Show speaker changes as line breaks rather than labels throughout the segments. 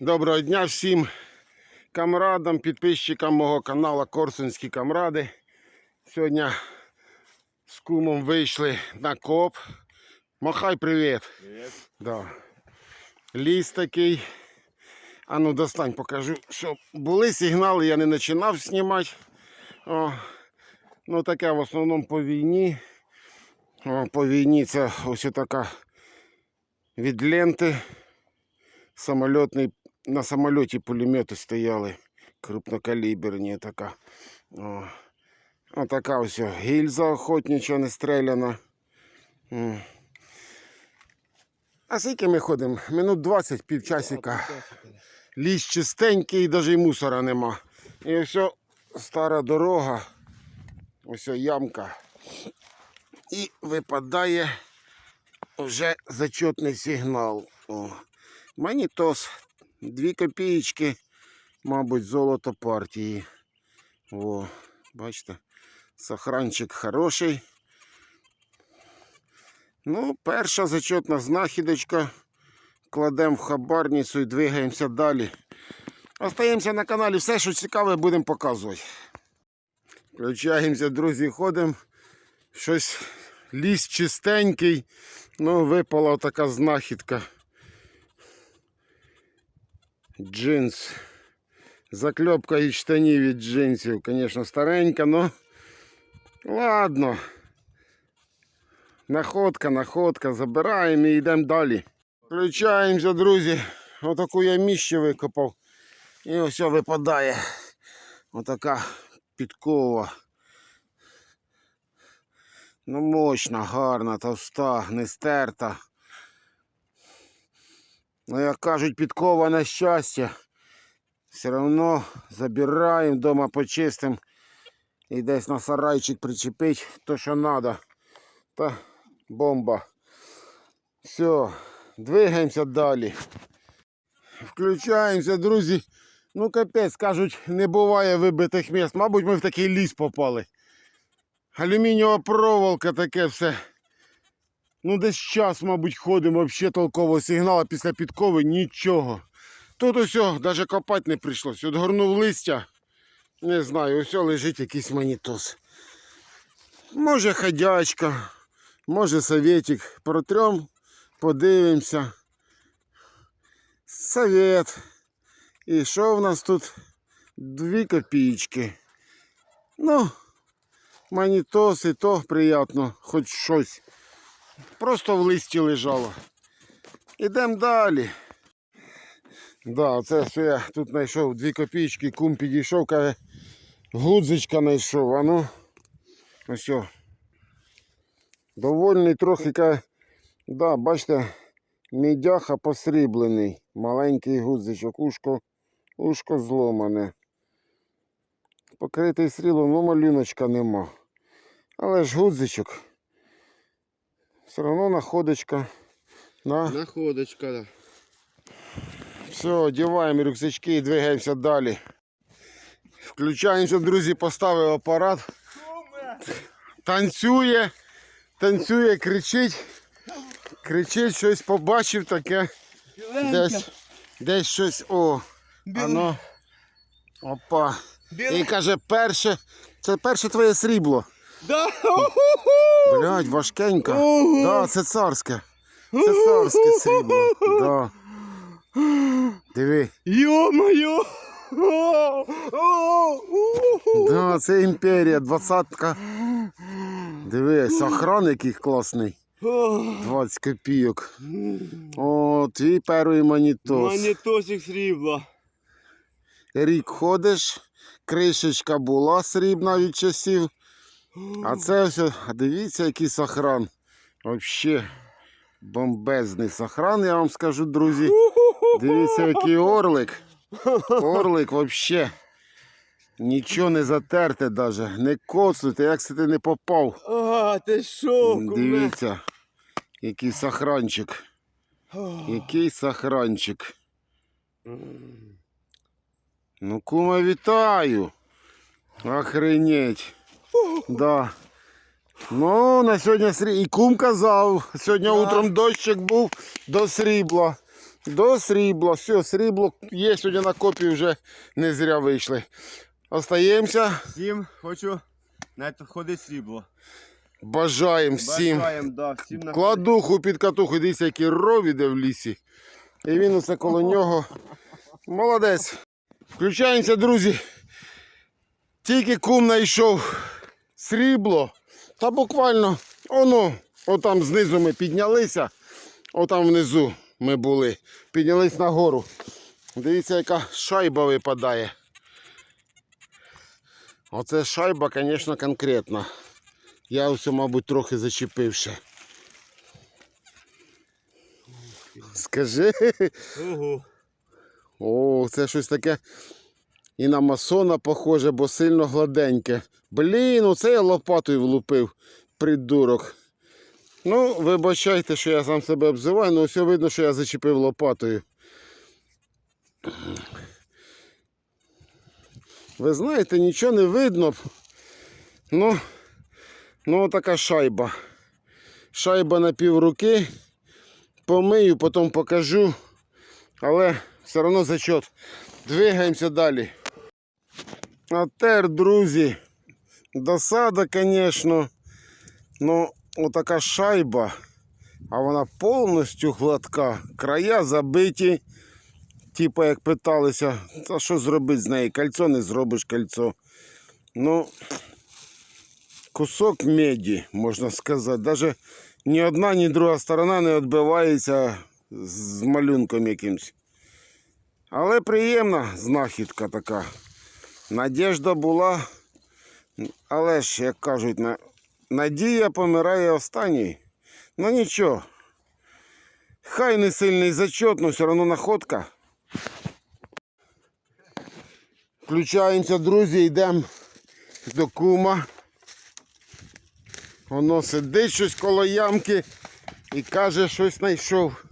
Доброго дня всім камрадам, підписчикам мого каналу Корсунські камради. Сьогодні з кумом вийшли на коп. Махай привіт.
Привет.
Да. Ліс такий. А ну достань, покажу, що були сигнали, я не починав знімати. О, ну таке в основному по війні. О, по війні це ось така від ленти. Самольотний, на самольоті пулемети стояли. Крупнокаліберні така. О, отака ось гільза охотнича не стреляна. А скільки ми ходимо? Минут 20, півчасика. Ліс чистенький, навіть і мусора нема. І ось стара дорога, ось ямка. І випадає вже зачетний сигнал. О. Манітос. Дві копієчки, мабуть, золото партії. О, бачите, сохранчик хороший. Ну, перша зачетна знахідочка. Кладемо в хабарницю і двигаємося далі. Остаємося на каналі, все, що цікаве, будемо показувати. Включаємося, друзі, ходимо. Щось ліс чистенький. Ну, випала така знахідка. Джинс. Закльопка із штанів від джинсів. Звісно, старенька, но ладно. Находка, находка. Забираємо і йдемо далі. Включаємося, друзі. Отаку я міще викопав. І ось випадає. Отака підкова. Ну, мощна, гарна, товста, не стерта. Ну, як кажуть, підкова на щастя. Все одно забираємо, вдома почистимо. І десь на сарайчик причепить то, що треба. Та бомба. Все, двигаємося далі. Включаємося, друзі. Ну, капець, кажуть, не буває вибитих міст. Мабуть, ми в такий ліс попали. Алюмінієва проволока, таке все. Ну, десь час, мабуть, ходимо, взагалі толкового сигналу після підкови нічого. Тут усе, навіть копати не прийшлось. Отгорнув листя. Не знаю, усе лежить якийсь манітос. Може ходячка, може советик. Протрем, подивимося. Совет. І що в нас тут? Дві копійки. Ну, манітос і то приємно, хоч щось. Просто в листі лежало. Ідемо далі. Да, це все я тут знайшов дві копійки, кум підійшов, каже, гудзичка знайшов, а ну. Ось. Довольний трохи каже, да, бачите, мідяха посріблений. Маленький гудзичок, ушко, ушко зломане. Покритий срілом, ну малюночка нема. Але ж гудзичок. Все одно находочка. На.
Находочка, да.
Все, одягаємо рюкзачки і двигаємося далі. Включаємося, друзі, поставив апарат. Танцює, танцює, кричить. Кричить, щось побачив таке. Десь, десь щось. О, ано. Опа. І каже, перше. Це перше твоє срібло.
Да!
Блять, важкенька. Да, це царське. Це царське срібло. Да. Диви.
Ё-моё!
Да, це імперія, двадцятка. Дивись, охран який класний. 20 копійок. О, твій перший манітос.
Монетосик срібла.
Рік ходиш, кришечка була срібна від часів. А це все, а дивіться, який сохран. Вообще бомбезний сохран, я вам скажу, друзі. Дивіться, який орлик. Орлик вообще. Нічого не затерте даже, не коцнути, як це ти не попав.
А, ти куме?
Дивіться, який сохранчик. Який сохранчик. Ну, кума, вітаю. Охренеть. Да. Ну, на сьогодні срі... І кум казав, сьогодні
Да.
утром дощик був до срібла. До срібла. Все, срібло є сьогодні на копі вже не зря вийшли. Остаємося.
Всім хочу знаходити срібло.
Бажаємо всім.
Бажаємо, да, всім на
Кладуху під катуху, дивіться, який ров іде в лісі. І він усе коло нього. Молодець. Включаємося, друзі. Тільки кум знайшов срібло. Та буквально, оно, отам знизу ми піднялися. Отам внизу ми були. Піднялись нагору. Дивіться, яка шайба випадає. Оце шайба, звісно, конкретна. Я ось, мабуть, трохи зачепив ще. Скажи.
Ого.
О, це щось таке і на масона похоже, бо сильно гладеньке. Блін, оце я лопатою влупив, придурок. Ну, вибачайте, що я сам себе обзиваю, але все видно, що я зачепив лопатою. Ви знаєте, нічого не видно. Ну, ну така шайба. Шайба на півруки. Помию, потім покажу. Але все одно зачет. Двигаємося далі. А тепер, друзі, досада, звісно. Ну, отака шайба, а вона повністю гладка. Края забиті. Типа як питалися, та що зробити з неї? Кольцо не зробиш кольцо. Ну, кусок меді, можна сказати. Даже ні одна, ні друга сторона не відбивається з малюнком якимсь. Але приємна знахідка така. Надіжда була, але ж, як кажуть, надія помирає останній. Ну нічого. Хай не сильний зачет, але все одно находка. Включаємося, друзі, йдемо до кума. Воно сидить щось коло ямки і каже, щось знайшов.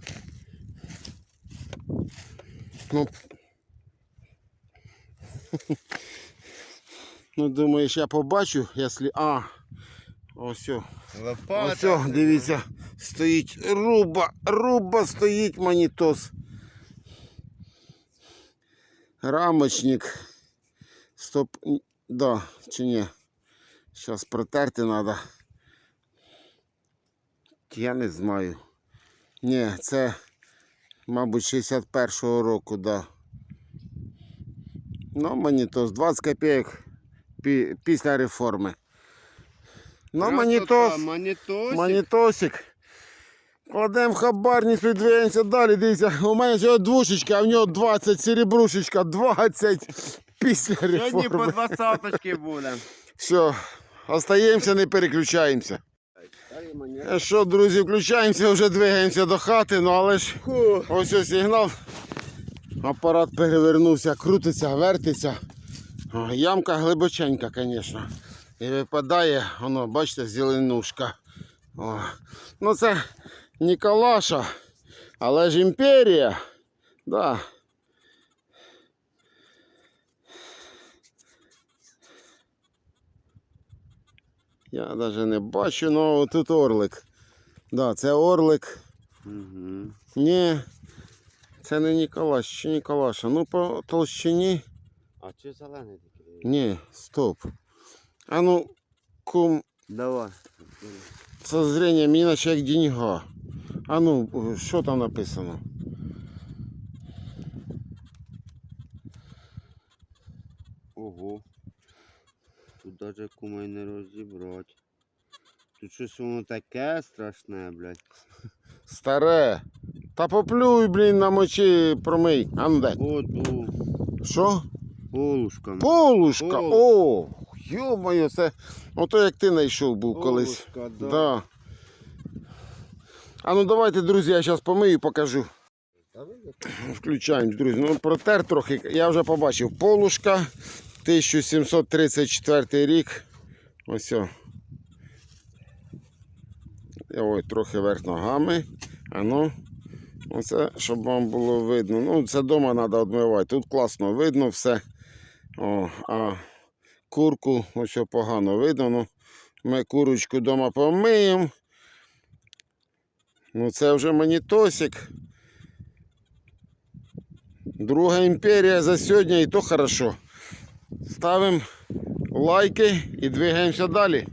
Ну, ну думаєш, я побачу, якщо... А, ось.
Лопата.
Ось, дивіться, стоїть руба, руба стоїть монітос. Рамочник. Стоп. Да, чи ні? Зараз протерти треба. Я не знаю. Ні, це, мабуть, 61-го року, да. Ну, монітос 20 копійок пі- після реформи. Ну, монітос.
Монітос.
Монітосик. Кладемо хабарницю і двигаємося далі. Дивіться, у мене всього двушечка, а в нього 20, серебрушечка, 20 після реформи.
Сьогодні по двадцяточки буде.
Все, остаємося, не переключаємося. Е, Що, друзі, включаємося, вже двигаємося до хати, ну але ж
Фу.
ось ось сигнал. Апарат перевернувся, крутиться, вертиться. Ямка глибоченька, звісно. І випадає, воно, бачите, зеленушка. О. Ну це Ніколаша, але ж імперія. Да. Я навіть не бачу, але тут орлик. Да, це орлик.
Угу.
Ні, це не Ніколаш, чи Ніколаша. Ну по толщині.
А чи зелений такий?
Ні, стоп. А ну, кум,
Давай.
це зрення мені наче як деньга. А ну, що там написано?
Ого. Тут даже кума й не розібрати. Тут щось воно таке страшне, блядь.
Старе. Та поплюй, блін, на мочі промий. А ну дай.
Оту.
Що?
Полушка.
Полушка.
Полушка.
О, йо-моє, це. Ото як ти знайшов був колись.
Полушка, да.
Да. А ну давайте, друзі, я зараз помию і покажу. Включаємось, друзі. Ну, протер трохи. Я вже побачив. Полушка 1734 рік. Ось. Ой, трохи верх ногами. А ну. Оце, щоб вам було видно. Ну, це вдома треба відмивати. Тут класно видно все. О, а курку ось погано видно. Ну, ми курочку вдома помиємо. Ну, це вже мені тосик. Друга імперія за сьогодні і то хорошо. Ставимо лайки і двигаємося далі.